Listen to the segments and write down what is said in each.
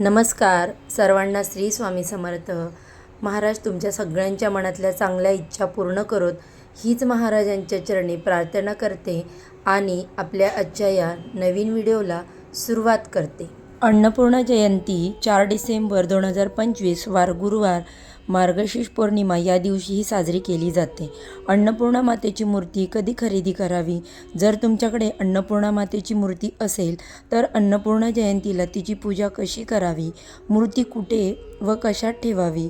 नमस्कार. सर्वांना श्री स्वामी समर्थ. महाराज तुमच्या सगळ्यांच्या मनातल्या चांगल्या इच्छा पूर्ण करोत. हीच महाराजांच्या चरणी प्रार्थना करते आणि आपल्या आजच्या या नवीन व्हिडिओला सुरुवात करते. अन्नपूर्णा जयंती चार डिसेंबर दोन हजार पंचवीस वार गुरुवार. मार्गशीर्ष पौर्णिमा या दिवशी ही साजरी केली जाते. अन्नपूर्णा मातेची मूर्ती कधी खरेदी करावी? जर तुमच्याकडे अन्नपूर्णा मातेची मूर्ती असेल तर अन्नपूर्णा जयंतीला तिची पूजा कशी करावी? मूर्ती कुठे व कशात ठेवावी?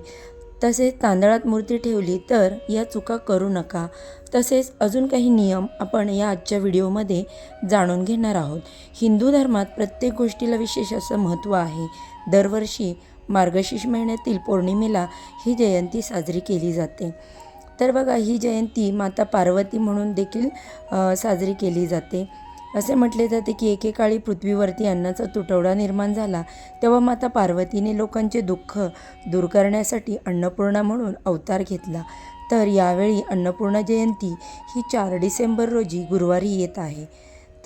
तसेच तांदळात मूर्ती ठेवली तर या चुका करू नका. तसेच अजून काही नियम आपण या आजच्या व्हिडिओमध्ये जाणून घेणार आहोत. हिंदू धर्मात प्रत्येक गोष्टीला विशेष असं महत्त्व आहे. दरवर्षी मार्गशीर्ष महिन्यातील पौर्णिमेला ही जयंती साजरी केली जाते. तर बघा ही जयंती माता पार्वती म्हणून देखील साजरी केली जाते. असे म्हटले जाते की एकेकाळी पृथ्वीवरती अन्नाचा तुटवडा निर्माण झाला तेव्हा माता पार्वतीने लोकांचे दुःख दूर करण्यासाठी अन्नपूर्णा म्हणून अवतार घेतला. तर यावेळी अन्नपूर्णा जयंती ही चार डिसेंबर रोजी गुरुवारी येत आहे.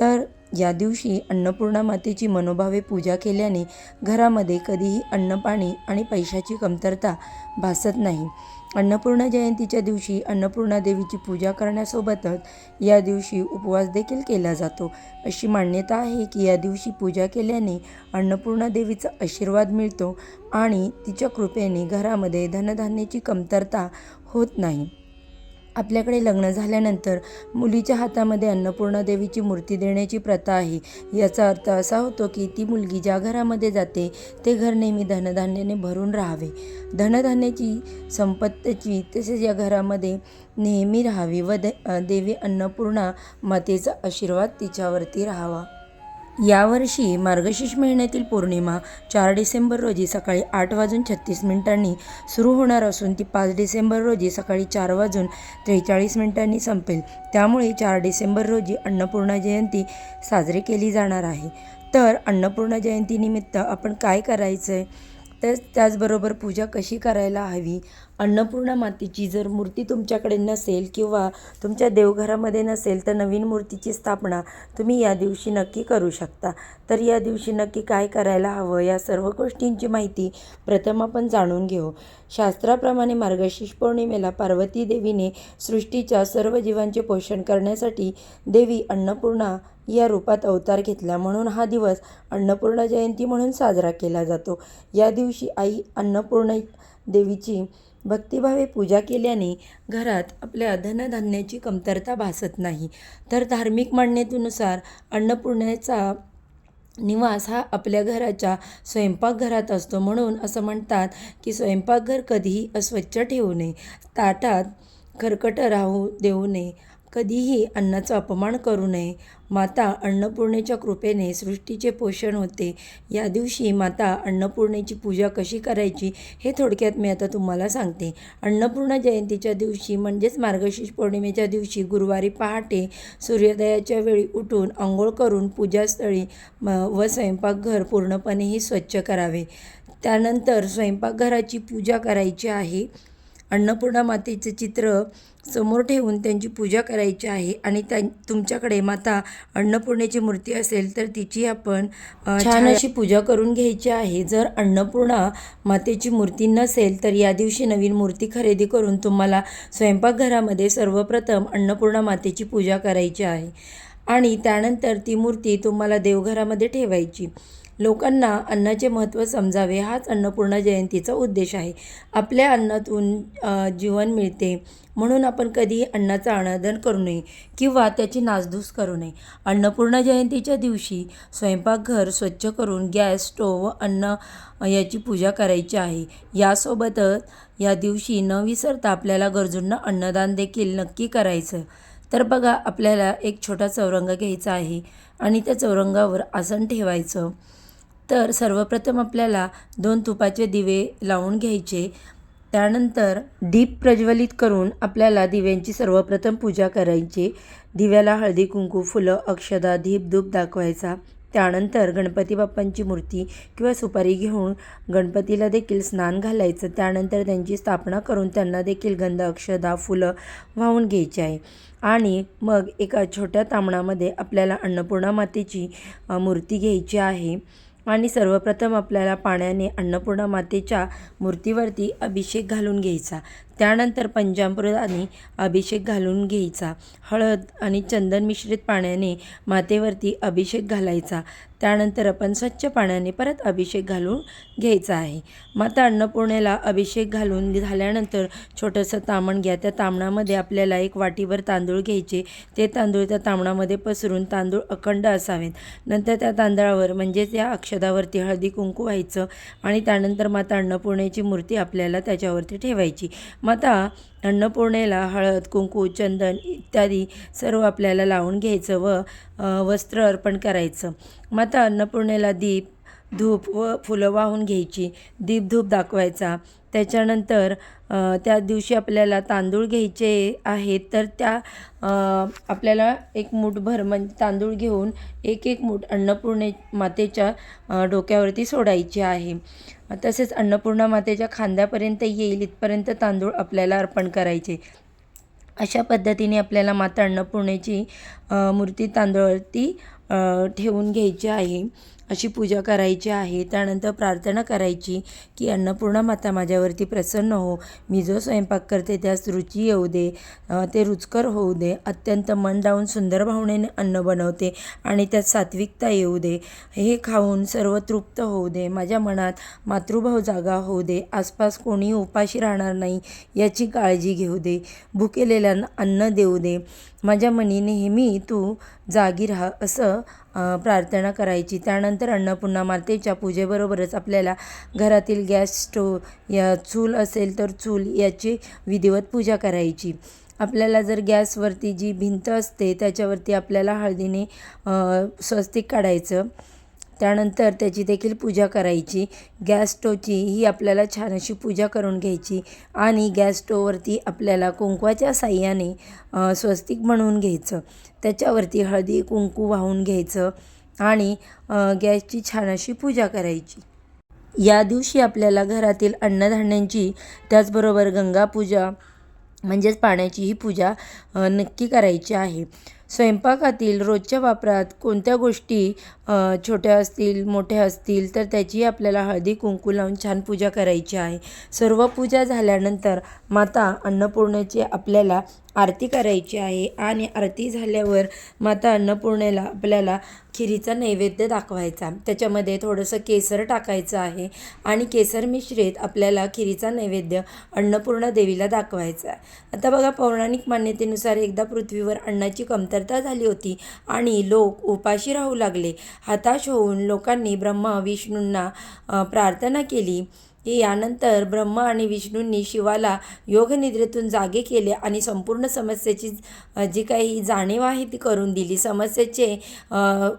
तर या दिवशी अन्नपूर्णा मातेची मनोभावे पूजा केल्याने घरामध्ये कधीही अन्नपाणी आणि पैशाची कमतरता भासत नाही. अन्नपूर्णा जयंतीच्या दिवशी अन्नपूर्णा देवीची पूजा करण्यासोबतच या दिवशी उपवास देखील केला जातो. अशी मान्यता आहे की या दिवशी पूजा केल्याने अन्नपूर्णा देवीचा आशीर्वाद मिळतो आणि तिच्या कृपेने घरामध्ये धनधान्याची कमतरता होत नाही. आपल्याकडे लग्न झाल्यानंतर मुलीच्या हातामध्ये अन्नपूर्णा देवीची मूर्ती देण्याची प्रथा आहे. याचा अर्थ असा होतो की ती मुलगी ज्या घरामध्ये जाते ते घर नेहमी धनधान्याने भरून राहावे. धनधान्याची संपत्तीची तसेच या घरामध्ये नेहमी राहावी व दे देवी अन्नपूर्णा मातेचा आशीर्वाद तिच्यावरती राहावा. यावर्षी मार्गशीर्ष महिन्यातील पौर्णिमा चार डिसेंबर रोजी सकाळी आठ वाजून छत्तीस मिनिटांनी सुरू होणार असून ती पाच डिसेंबर रोजी सकाळी चार वाजून त्रेचाळीस मिनिटांनी संपेल. त्यामुळे चार डिसेंबर रोजी अन्नपूर्णा जयंती साजरी केली जाणार आहे. तर अन्नपूर्णा जयंतीनिमित्त आपण काय करायचं आहे तेच त्याचबरोबर पूजा कशी करायला हवी? अन्नपूर्णा मातेची जर मूर्ती तुमच्याकडे नसेल किंवा तुमच्या देवघरामध्ये नसेल तर नवीन मूर्तीची स्थापना तुम्ही या दिवशी नक्की करू शकता. तर या दिवशी नक्की काय करायला हवं? या सर्व गोष्टींची माहिती प्रथम आपण जाणून घेऊ. शास्त्राप्रमाणे मार्गशीर्ष पौर्णिमेला पार्वती देवीने सृष्टीच्या सर्व जीवांचे पोषण करण्यासाठी देवी अन्नपूर्णा या रूपात अवतार घेतला म्हणून हा दिवस अन्नपूर्णा जयंती म्हणून साजरा केला जातो. या दिवशी आई अन्नपूर्णा देवीची भक्तिभावे पूजा केल्याने घरात आपल्या धनधान्याची कमतरता भासत नाही. तर धार्मिक मान्यतेनुसार अन्नपूर्णेचा निवास हा आपल्या घराच्या स्वयंपाकघरात असतो. म्हणून असं म्हणतात की स्वयंपाकघर कधीही अस्वच्छ ठेवू नये. ताटात खरकटं राहू देऊ नये. कधीही अन्नाचा अपमान करू नये. माता अन्नपूर्णेच्या कृपेने सृष्टीचे पोषण होते. या दिवशी माता अन्नपूर्णेची पूजा कशी करायची हे थोडक्यात मी आता तुम्हाला सांगते. अन्नपूर्णा जयंतीच्या दिवशी म्हणजेच मार्गशीर्ष पौर्णिमेच्या दिवशी गुरुवारी पहाटे सूर्योदयाच्या वेळी उठून आंघोळ करून पूजास्थळी म व स्वयंपाकघर पूर्णपणेही स्वच्छ करावे. त्यानंतर स्वयंपाकघराची पूजा करायची आहे. अन्नपूर्णा मातेचे चित्र समोर ठेवून त्यांची पूजा करायची आहे आणि त्या तुमच्याकडे माता अन्नपूर्णेची मूर्ती असेल तर तिची आपण छान अशी पूजा करून घ्यायची आहे. जर अन्नपूर्णा मातेची मूर्ती नसेल तर या दिवशी नवीन मूर्ती खरेदी करून तुम्हाला स्वयंपाकघरामध्ये सर्वप्रथम अन्नपूर्णा मातेची पूजा करायची आहे. आणि त्यानंतर ती मूर्ती तुम्हाला देवघरामध्ये ठेवायची. लोकांना अन्नाचे महत्त्व समजावे हाच अन्नपूर्णा जयंतीचा उद्देश आहे. आपल्या अन्नातून जीवन मिळते. म्हणून आपण कधीही अन्नाचा अनादर करू नये किंवा त्याची नासधूस करू नये. अन्नपूर्णा जयंतीच्या दिवशी स्वयंपाकघर स्वच्छ करून गॅस स्टोव व अन्न याची पूजा करायची आहे. यासोबतच या दिवशी न विसरता आपल्याला गरजूंना अन्नदान देखील नक्की करायचं. तर बघा आपल्याला एक छोटा चौरंग घ्यायचा आहे आणि त्या चौरंगावर आसन ठेवायचं. तर सर्वप्रथम आपल्याला दोन तुपाचे दिवे लावून घ्यायचे. त्यानंतर दीप प्रज्वलित करून आपल्याला दिव्यांची सर्वप्रथम पूजा करायची. दिव्याला हळदी कुंकू फुलं अक्षदा दीप धूप दाखवायचा. त्यानंतर गणपती बाप्पांची मूर्ती किंवा सुपारी घेऊन गणपतीला देखील स्नान घालायचं. त्यानंतर त्यांची स्थापना करून त्यांना देखील गंध अक्षदा फुलं वाहून घ्यायची आहे. आणि मग एका छोट्या तामणामध्ये आपल्याला अन्नपूर्णा मातेची मूर्ती घ्यायची आहे. आणि सर्वप्रथम आपल्याला पाण्याने अन्नपूर्णा मातेच्या मूर्तीवरती अभिषेक घालून घ्यायचा. त्यानंतर पंचामृताने अभिषेक घालून घ्यायचा. हळद आणि चंदन मिश्रित पाण्याने मातेवरती अभिषेक घालायचा. त्यानंतर आपण स्वच्छ पाण्याने परत अभिषेक घालून घ्यायचा आहे. माता अन्नपूर्णेला अभिषेक घालून झाल्यानंतर छोटंसं तामण घ्या. त्या तामणामध्ये आपल्याला एक वाटीभर तांदूळ घ्यायचे. ते तांदूळ त्या तामणामध्ये पसरून तांदूळ अखंड असावेत. नंतर त्या तांदळावर म्हणजेच या अक्षदावरती हळदी कुंकू व्हायचं आणि त्यानंतर माता अन्नपूर्णेची मूर्ती आपल्याला त्याच्यावरती ठेवायची. माता अन्नपूर्णेला हळद कुंकू चंदन इत्यादी सर्व आपल्याला लावून घ्यायचं व वस्त्र अर्पण करायचं. माता अन्नपूर्णेला दीप धूप व फुलं वाहून घ्यायची. दीपधूप दाखवायचा. त्याच्यानंतर त्या दिवशी आपल्याला तांदूळ घ्यायचे आहेत तर त्या आपल्याला एक मूठभर म्हणजे तांदूळ घेऊन एक एक मूठ अन्नपूर्णे मातेच्या डोक्यावरती सोडायची आहे. तसेच अन्नपूर्णा मातेच्या खांद्यापर्यंत येईल इथपर्यंत तांदूळ आपल्याला अर्पण करायचे. अशा पद्धतीने आपल्याला माता अन्नपूर्णेची मूर्ती तांदूळावरती ठेवून घ्यायची आहे. अशी पूजा करायची आहे. त्यानंतर प्रार्थना करायची की अन्नपूर्णा माता माझ्यावरती प्रसन्न हो. मी जो स्वयंपाक करते त्यास रुची येऊ दे. ते रुचकर होऊ दे. अत्यंत मन लावून सुंदर भावनेने अन्न बनवते आणि त्यात सात्विकता येऊ दे. हे खाऊन सर्व तृप्त होऊ दे. माझ्या मनात मातृभाव जागा होऊ दे. आसपास कोणी उपाशी राहणार नाही याची काळजी घेऊ दे. भुकेलेल्यांना अन्न देऊ दे. माझ्या मनी नेहमी तू जागी राहा असं प्रार्थना करायची. त्यानंतर अन्नपूर्णा मातेच्या पूजेबरोबरच आपल्याला घरातील गॅस स्टोव या चूल असेल तर चूल याची विधिवत पूजा करायची. आपल्याला जर गॅसवरती जी भिंत असते त्याच्यावरती आपल्याला हळदीने स्वस्तिक काढायचं. त्यानंतर त्याची देखील पूजा करायची. गॅस स्टोवची ही आपल्याला छान अशी पूजा करून घ्यायची आणि गॅस स्टोववरती आपल्याला कुंकवाच्या साह्याने स्वस्तिक म्हणून घ्यायचं. त्याच्यावरती हळदी कुंकू वाहून घ्यायचं आणि गॅसची छान अशी पूजा करायची. या दिवशी आपल्याला घरातील अन्नधान्यांची त्याचबरोबर गंगापूजा म्हणजेच पाण्याची ही पूजा नक्की करायची आहे. स्वयंपाकातील रोजच्या वापरात कोणत्या गोष्टी छोट्या असतील मोठ्या असतील तर त्याची आपल्याला हळदी कुंकू लावून छान पूजा करायची आहे. सर्व पूजा झाल्यानंतर माता अन्नपूर्णेची आपल्याला आरती करायची आहे आणि आरती झाल्यावर माता अन्नपूर्णेला आपल्याला खिरीचा नैवेद्य दाखवायचा. त्याच्यामध्ये थोडंसं केसर टाकायचं आहे आणि केसर मिश्रित आपल्याला खिरीचा नैवेद्य अन्नपूर्णा देवीला दाखवायचा. आहे आता बघा पौराणिक मान्यतेनुसार एकदा पृथ्वीवर अन्नाची कमतरता झाली होती आणि लोक उपाशी राहू लागले. हताश होऊन लोकांनी ब्रह्मा विष्णूंना प्रार्थना केली. की यानंतर ब्रह्मा आणि विष्णूंनी शिवाला योगनिद्रेतून जागे केले आणि संपूर्ण समस्येची जी काही जाणीव आहे ती करून दिली. समस्येचे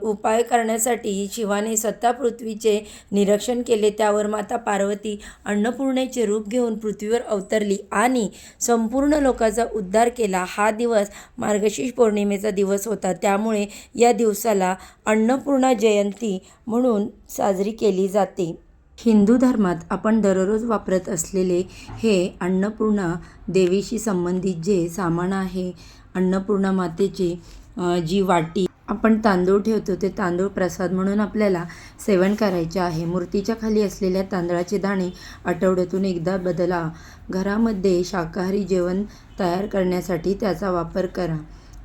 उपाय करण्यासाठी शिवाने स्वतः पृथ्वीचे निरीक्षण केले. त्यावर माता पार्वती अन्नपूर्णेचे रूप घेऊन पृथ्वीवर अवतरली आणि संपूर्ण लोकांचा उद्धार केला. हा दिवस मार्गशीर्ष पौर्णिमेचा दिवस होता. त्यामुळे या दिवसाला अन्नपूर्णा जयंती म्हणून साजरी केली जाते. हिंदू धर्मात आपण दररोज वापरत असलेले हे अन्नपूर्णा देवीशी संबंधित जे सामान आहे अन्नपूर्णा मातेची जी वाटी आपण तांदूळ ठेवतो ते तांदूळ प्रसाद म्हणून आपल्याला सेवन करायचे आहे. मूर्तीच्या खाली असलेल्या तांदळाचे दाणे आठवड्यातून एकदा बदला. घरामध्ये शाकाहारी जेवण तयार करण्यासाठी त्याचा वापर करा.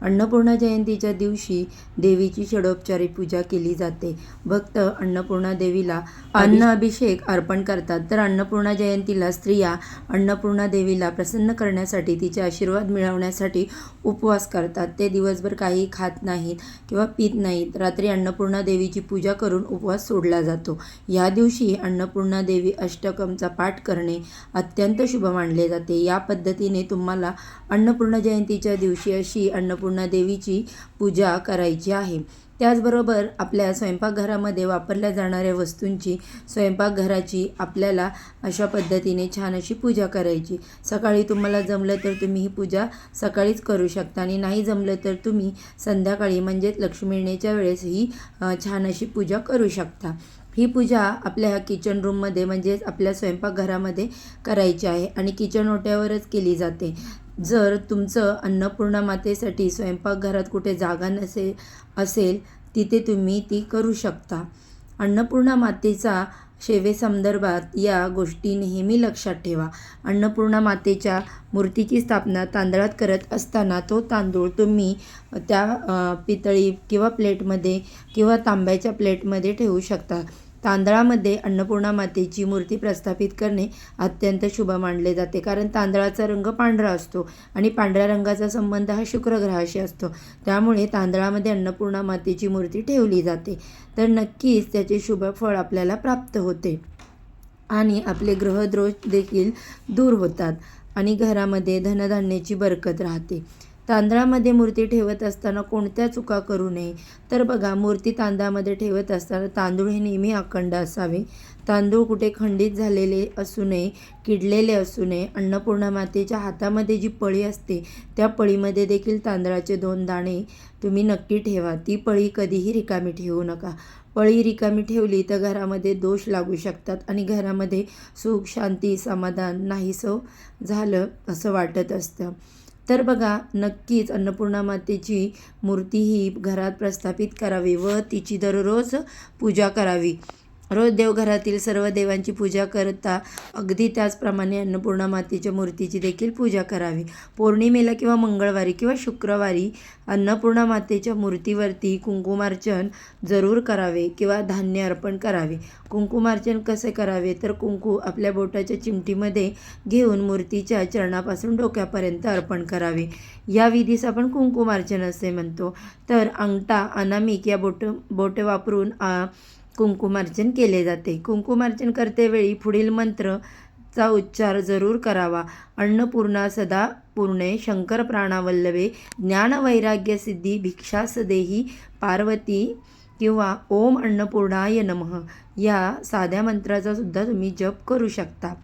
अन्नपूर्णा जयंतीच्या दिवशी देवीची षडोपचारी पूजा केली जाते. भक्त अन्नपूर्णा देवीला अन्न अभिषेक अर्पण करतात. तर अन्नपूर्णा जयंतीला स्त्रिया अन्नपूर्णा देवीला प्रसन्न करण्यासाठी तिचे आशीर्वाद मिळवण्यासाठी उपवास करतात. ते दिवसभर काही खात नाहीत किंवा पित नाहीत. रात्री अन्नपूर्णा देवीची पूजा करून उपवास सोडला जातो. या दिवशी अन्नपूर्णा देवी अष्टकमचा पाठ करणे अत्यंत शुभ मानले जाते. या पद्धतीने तुम्हाला अन्नपूर्णा जयंतीच्या दिवशी अशी अन्नपूर्णा देवीची पूजा करायची आहे. त्याचबरोबर आपल्या स्वयंपाकघरामध्ये वापरल्या जाणाऱ्या वस्तूंची स्वयंपाकघराची आपल्याला अशा पद्धतीने छान अशी पूजा करायची. सकाळी तुम्हाला जमलं तर तुम्ही ही पूजा सकाळीच करू शकता आणि नाही जमलं तर तुम्ही संध्याकाळी म्हणजेच लक्ष्मीणेच्या वेळेस ही छान अशी पूजा करू शकता. ही पूजा आपल्या ह्या किचन रूममध्ये म्हणजेच आपल्या स्वयंपाकघरामध्ये करायची आहे आणि किचन ओट्यावरच केली जाते. जर तुमचं अन्नपूर्णा मातेसाठी स्वयंपाकघरात कुठे जागा नसेल असेल तिथे तुम्ही ती करू शकता. अन्नपूर्णा मातेचा सेवेसंदर्भात या गोष्टी नेहमी लक्षात ठेवा. अन्नपूर्णा मातेच्या मूर्तीची स्थापना तांदळात करत असताना तो तांदूळ तुम्ही त्या पितळी किंवा प्लेटमध्ये किंवा तांब्याच्या प्लेटमध्ये ठेवू शकता. तांदळामध्ये अन्नपूर्णा मातेची मूर्ती प्रस्थापित करणे अत्यंत शुभ मानले जाते. कारण तांदळाचा रंग पांढरा असतो आणि पांढऱ्या रंगाचा संबंध हा शुक्रग्रहाशी असतो. त्यामुळे तांदळामध्ये अन्नपूर्णा मातेची मूर्ती ठेवली जाते. तर नक्कीच त्याचे शुभ फळ आपल्याला प्राप्त होते. आणि आपले ग्रहद्रोष देखील दूर होतात आणि घरामध्ये धनधान्याची बरकत राहते. तांदळामध्ये मूर्ती ठेवत असताना कोणत्या चुका करू नये? तर बघा मूर्ती तांदळामध्ये ठेवत असताना तांदूळ हे नेहमी अखंड असावे. तांदूळ कुठे खंडित झालेले असू नये किडलेले असू नये अन्नपूर्णा मातेच्या हातामध्ये जी पळी असते त्या पळीमध्ये देखील तांदळाचे दोन दाणे तुम्ही नक्की ठेवा. ती पळी कधीही रिकामी ठेवू नका. पळी रिकामी ठेवली तर घरामध्ये दोष लागू शकतात आणि घरामध्ये सुख शांती समाधान नाहीसं झालं असं वाटत असतं. तर बघा नक्कीच अन्नपूर्णा मातेची मूर्ती ही घरात प्रस्थापित करावी व तिची दररोज पूजा करावी. रोज देवघरातील सर्व देवांची पूजा करता अगदी त्याचप्रमाणे अन्नपूर्णा मातेच्या मूर्तीची देखील पूजा करावी. पौर्णिमेला किंवा मंगळवारी किंवा शुक्रवारी अन्नपूर्णा मातेच्या मूर्तीवरती कुंकुमार्चन जरूर करावे किंवा धान्य अर्पण करावे. कुंकुमार्चन कसे करावे? तर कुंकू आपल्या बोटाच्या चिमटीमध्ये घेऊन मूर्तीच्या चरणापासून डोक्यापर्यंत अर्पण करावे. या विधीस आपण कुंकुमार्चन असे म्हणतो. तर अंगठा अनामिक या बोट बोटे वापरून आ, कुंकुमार्चन केले जाते. कुंकुमार्चन करतेवेळी पुढील मंत्र चा उच्चार जरूर करावा. अन्नपूर्णा सदा पूर्णे शंकर प्राणावल्लभे ज्ञानवैराग्य सिद्धी भिक्षास देही पार्वती किंवा ओम अन्नपूर्णाय नमः. या साध्या मंत्राचा सुद्धा तुम्ही जप करू शकता.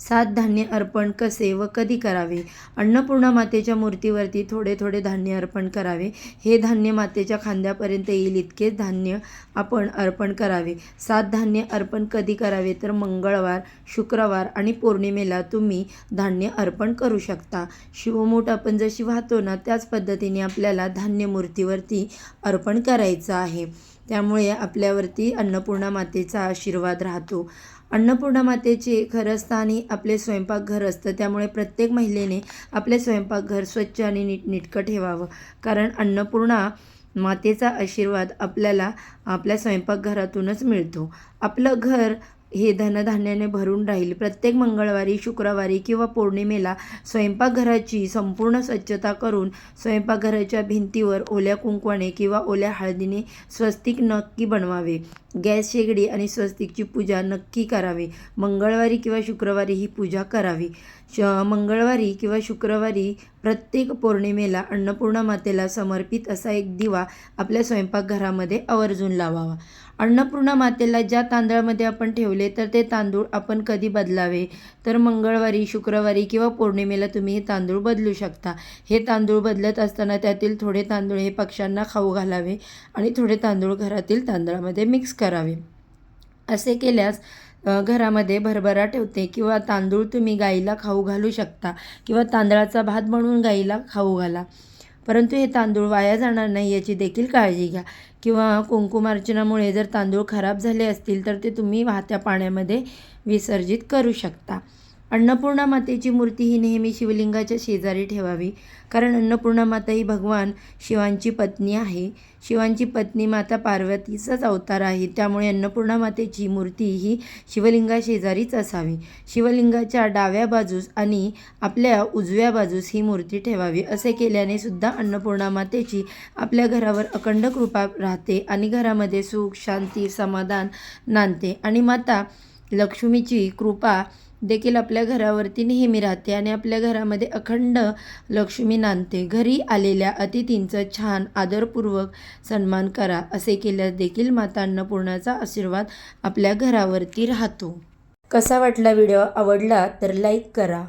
सात धान्य अर्पण कसे व कधी करावे? अन्नपूर्णा मातेच्या मूर्तीवरती थोडे थोडे धान्य अर्पण करावे. हे धान्य मातेच्या खांद्यापर्यंत येईल इतकेच धान्य आपण अर्पण करावे. सात धान्य अर्पण कधी करावे? तर मंगळवार शुक्रवार आणि पौर्णिमेला तुम्ही धान्य अर्पण करू शकता. शिवमूठ आपण जशी वाहतो ना त्याच पद्धतीने आपल्याला धान्य मूर्तीवरती अर्पण करायचं आहे. त्यामुळे आपल्यावरती अन्नपूर्णा मातेचा आशीर्वाद राहतो. अन्नपूर्णा मातेचे खरं आपले स्वयंपाकघर असतं. त्यामुळे प्रत्येक महिलेने आपले स्वयंपाकघर स्वच्छ आणि नीटनेटकं ठेवावं. कारण अन्नपूर्णा मातेचा आशीर्वाद आपल्याला आपल्या स्वयंपाकघरातूनच मिळतो. आपलं घर हे धनधान्याने भरून राहील. प्रत्येक मंगळवारी शुक्रवारी किंवा पौर्णिमेला स्वयंपाकघराची संपूर्ण स्वच्छता करून स्वयंपाकघराच्या भिंतीवर ओल्या कुंकवाने किंवा ओल्या हळदीने स्वस्तिक नक्की बनवावे. गॅस शेगडी आणि स्वस्तिकची पूजा नक्की करावी. मंगळवारी किंवा शुक्रवारी ही पूजा करावी. श मंगळवारी किंवा शुक्रवारी प्रत्येक पौर्णिमेला अन्नपूर्णा मातेला समर्पित असा एक दिवा आपल्या स्वयंपाकघरामध्ये आवर्जून लावावा. अन्नपूर्णा मातेला ज्या तांदळामध्ये आपण ठेवले तर ते तांदूळ आपण कधी बदलावे? तर मंगळवारी शुक्रवारी किंवा पौर्णिमेला तुम्ही हे तांदूळ बदलू शकता. हे तांदूळ बदलत असताना त्यातील थोडे तांदूळ हे पक्ष्यांना खाऊ घालावे आणि थोडे तांदूळ घरातील तांदळामध्ये मिक्स करावे. असे केल्यास घरामध्ये भरभरा ठेवते किंवा तांदूळ तुम्ही गाईला खाऊ घालू शकता किंवा तांदळाचा भात बनवून गाईला खाऊ घाला. परंतु हे तांदूळ वाया जाणार नाही याची देखील काळजी घ्या. किंवा कुंकुमार्चनामुळे जर तांदूळ खराब झाले असतील तर ते तुम्ही वाहत्या पाण्यामध्ये विसर्जित करू शकता. अन्नपूर्णा मातेची मूर्ती ही नेहमी शिवलिंगाच्या शेजारी ठेवावी. कारण अन्नपूर्णा माता ही भगवान शिवांची पत्नी आहे. शिवांची पत्नी माता पार्वतीचाच अवतार आहे. त्यामुळे अन्नपूर्णा मातेची मूर्ती ही शिवलिंगा शेजारीच असावी. शिवलिंगाच्या डाव्या बाजूस आणि आपल्या उजव्या बाजूस ही मूर्ती ठेवावी. असे केल्याने सुद्धा अन्नपूर्णा मातेची आपल्या घरावर अखंड कृपा राहते आणि घरामध्ये सुख शांती समाधान नांदते. आणि माता लक्ष्मीची कृपा देखील आपल्या घरावरती नेहमी राहते आणि आपल्या घरामध्ये अखंड लक्ष्मी नांदते. घरी आलेल्या अतिथींचं छान आदरपूर्वक सन्मान करा असे केल्यास देखील माता अन्नपूर्णाचा आशीर्वाद आपल्या घरावरती राहतो. कसा वाटला व्हिडिओ आवडला तर लाईक करा.